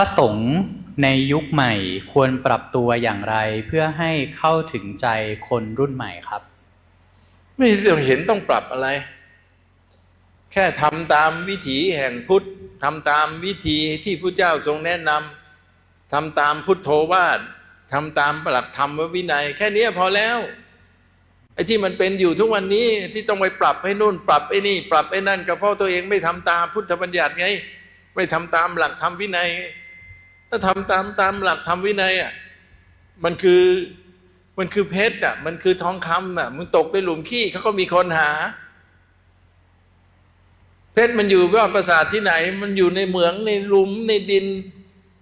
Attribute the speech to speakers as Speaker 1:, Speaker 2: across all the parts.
Speaker 1: พระสงฆ์ในยุคใหม่ควรปรับตัวอย่างไรเพื่อให้เข้าถึงใจคนรุ่นใหม่ครับ
Speaker 2: ไม่ต้องเห็นต้องปรับอะไร แค่ทำตามวิถีแห่งพุทธทำตามวิธีที่พระเจ้าทรงแนะนำทำตามพุทโธวาททำตามหลักธรรมวินัย แค่นี้พอแล้วไอ้ที่มันเป็นอยู่ทุกวันนี้ที่ต้องไปปรับให้นู่น ปรับไอ้นี่ ปรับไอ้นั่นก็เพราะตัวเองไม่ทำตามพุทธบัญญัติไง ไม่ทำตามหลักธรรมวินัย ถ้าทำตามตามหลักธรรมวินัยอะมันคือมันคือเพชรอะ มันคือทองคำอะมึงตกในหลุมขี้เขาก็มีคนหา เพชรมันอยู่ยอดปราสาทที่ไหน มันอยู่ในเหมืองในหลุมในดิน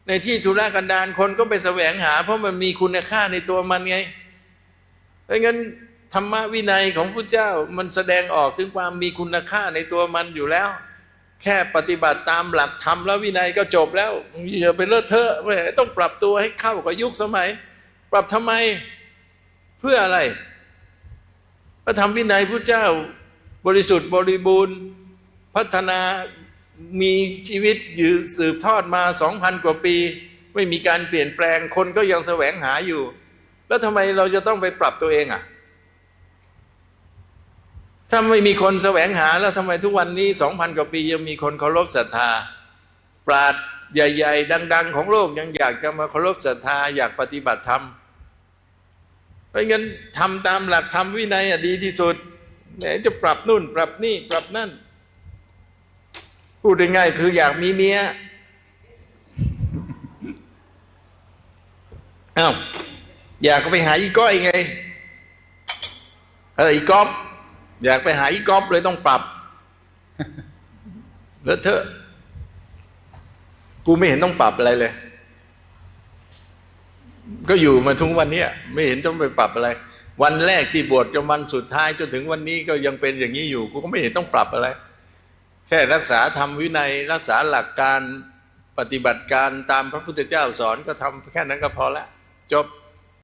Speaker 2: ในที่ธุรกันดารคนก็ไปแสวงหา เพราะมันมีคุณค่าในตัวมันไงดังนั้นธรรมวินัยของพระเจ้ามันแสดงออกถึงความมีคุณค่าในตัวมันอยู่แล้ว แค่ปฏิบัติตามหลักธรรมและวินัยก็จบแล้วอย่าไปเลอะเทอะไม่ต้องปรับตัวให้เข้ากับยุคสมัย ปรับทำไมเพื่ออะไรพระธรรมวินัยพระเจ้าบริสุทธิ์บริบูรณ์ พัฒนามีชีวิตยืนสืบทอดมาสองพันกว่าปี ไม่มีการเปลี่ยนแปลงคนก็ยังแสวงหาอยู่ แล้วทำไมเราจะต้องไปปรับตัวเองอะ ถ้าไม่มีคนแสวงหาแล้วทำไมทุกวันนี้สองพันกว่าปียังมีคนเคารพศรัทธา ปราดใหญ่ ๆ ดัง ๆ ของโลกยังอยากจะมาเคารพศรัทธาอยากปฏิบัติธรรมเพราะงั้นทำตามหลักธรรมวินัยอะดีที่สุดไหนจะปรับนู่น ปรับนี่ปรับนั่น พูดง่ายๆคืออยากมีเมียอ้าวอยากก็ไปหาอีก้อยไงเอออีก๊อฟ อยากไปหาอีก๊อฟเลยต้องปรับแล้วเธอะ กูไม่เห็นต้องปรับอะไรเลย ก็อยู่มาทุกวันเนี้ยไม่เห็นต้องไปปรับอะไร วันแรกที่บวชจนวันสุดท้ายจนถึงวันนี้ก็ยังเป็นอย่างนี้อยู่ กูก็ไม่เห็นต้องปรับอะไร แค่รักษาธรรมวินัย รักษาหลักการปฏิบัติการตามพระพุทธเจ้าสอนก็ทำแค่นั้นก็พอละจบ